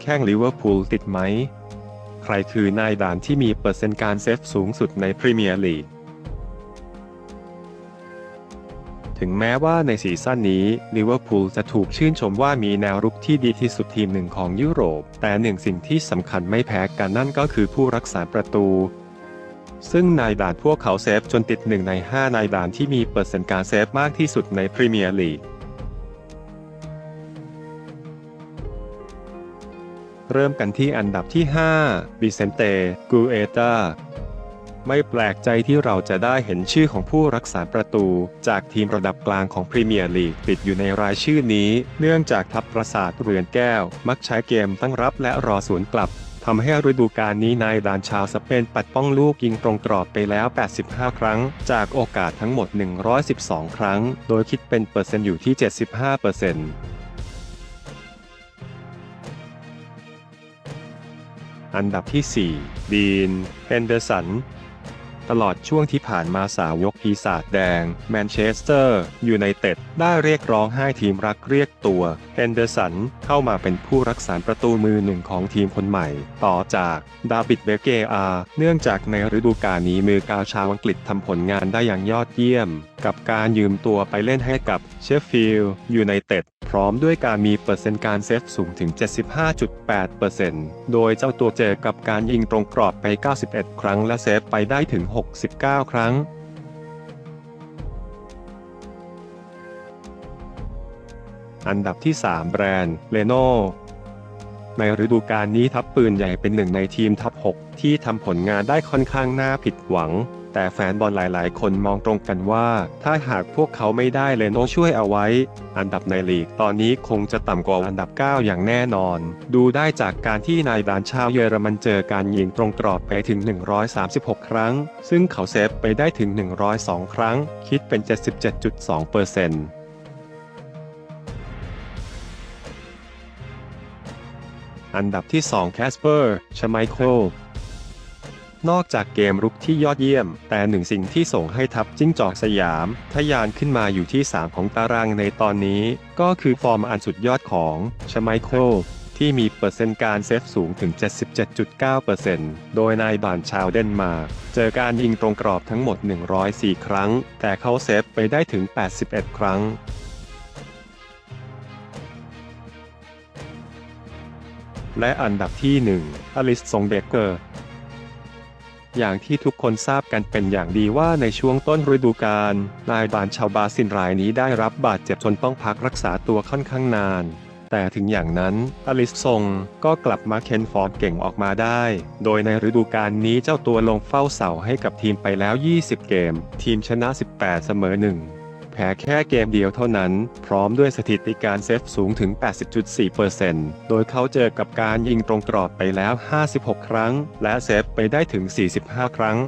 แข้งลิเวอร์พูลติดไหม ใครคือนายด่านที่มีเปอร์เซ็นต์การเซฟสูงสุดในพรีเมียร์ลีก ถึงแม้ว่าในซีซั่นนี้ลิเวอร์พูลจะถูกชื่นชมว่ามีแนวรุกที่ดีที่สุดทีมหนึ่งของยุโรป แต่หนึ่งสิ่งที่สำคัญไม่แพ้กันนั่นก็คือผู้รักษาประตู ซึ่งนายด่านพวกเขาเซฟจนติดหนึ่งใน 5 นายด่านที่มีเปอร์เซ็นต์การเซฟมากที่สุดในพรีเมียร์ลีก เริ่มกันที่อันดับที่5บิเซนเตกูเอตาไม่แปลกใจที่เราจะได้เห็นชื่อของผู้รักษาประตู จากทีมระดับกลางของพรีเมียร์ลีกติดอยู่ในรายชื่อนี้ เนื่องจากทัพประสาทเรือนแก้ว มักใช้เกมตั้งรับและรอสวนกลับทำให้ฤดูกาลนี้นายดานชาวสเปนปัดป้องลูกยิงตรงกรอบไปแล้ว 85 ครั้ง จากโอกาสทั้งหมด 112 ครั้ง โดยคิดเป็นเปอร์เซ็นต์อยู่ที่ 75เปอร์เซ็นต์ อันดับที่ 4 ดีนเฮนเดอร์สัน ตลอดช่วงที่ผ่านมาสาวกปีศาจแดง แมนเชสเตอร์ยูไนเต็ดได้เรียกร้องให้ทีมรักเรียกตัวเฮนเดอร์สันเข้ามาเป็นผู้รักษาประตูมือหนึ่งของทีมคนใหม่ ต่อจากดาวิดเบเกอา เนื่องจากในฤดูกาลนี้มือกาวชาวอังกฤษทำผลงานได้อย่างยอดเยี่ยม กับการยืมตัวไปเล่นให้กับเชฟฟิลด์ยูไนเต็ดพร้อมด้วยการมีเปอร์เซ็นต์การเซฟสูงถึง 75.8%โดยเจ้าตัวเจอกับการยิงตรงกรอบไป 91 ครั้งและเซฟไปได้ถึง 69 ครั้งอันดับที่ 3 แบรนด์เลโนในฤดูกาลนี้ทัพปืนใหญ่เป็นหนึ่งในทีมทัพ 6 ที่ทำผลงานได้ค่อนข้างน่าผิดหวัง แต่แฟนบอลหลายๆ คนมองตรงกันว่า ถ้าหากพวกเขาไม่ได้เลโนช่วยเอาไว้ อันดับในลีกตอนนี้คงจะต่ำกว่าอันดับ 9 อย่างแน่นอน ดูได้จากการที่นายดานชาวเยอรมันเจอการยิงตรงกรอบไปถึง 136 ครั้ง ซึ่งเขาเซฟไปได้ถึง 102 ครั้ง คิดเป็น 77.2%เปอร์เซ็นต์อันดับที่ 2 แคสเปอร์ ชไมโคล นอกจากเกมรุกที่ยอดเยี่ยม แต่หนึ่งสิ่งที่ส่งให้ทัพจิ้งจอกสยาม ทะยานขึ้นมาอยู่ที่ 3 ของตารางในตอนนี้ ก็คือฟอร์มอันสุดยอดของชไมโคลที่มีเปอร์เซ็นต์การเซฟสูงถึง 77.9%โดยนายบานชาวเดนมาร์กเจอการยิงตรงกรอบทั้งหมด 104 ครั้ง แต่เขาเซฟไปได้ถึง 81 ครั้งและอันดับที่ 1อลิสซงเบเกอร์ อย่างที่ทุกคนทราบกันเป็นอย่างดีว่าในช่วงต้นฤดูกาลนายบานชาวบาซินรายนี้ได้รับบาดเจ็บจนต้องพักรักษาตัวค่อนข้างนาน แต่ถึงอย่างนั้นอลิสซงก็กลับมาเค้นฟอร์มเก่งออกมาได้ โดยในฤดูกาลนี้เจ้าตัวลงเฝ้าเสาให้กับทีมไปแล้ว 20 เกม ทีมชนะ 18 เสมอ 1 แพ้แค่เกมเดียวเท่านั้น พร้อมด้วยสถิติการเซฟสูงถึง 80.4%โดยเขาเจอกับการยิงตรงกรอบไปแล้ว 56 ครั้ง และเซฟไปได้ถึง 45 ครั้ง